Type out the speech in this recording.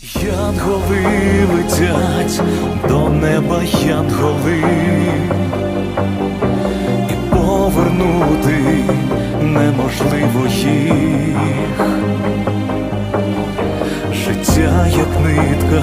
Янголи летять до неба янголи, і повернути неможливо їх. Життя як нитка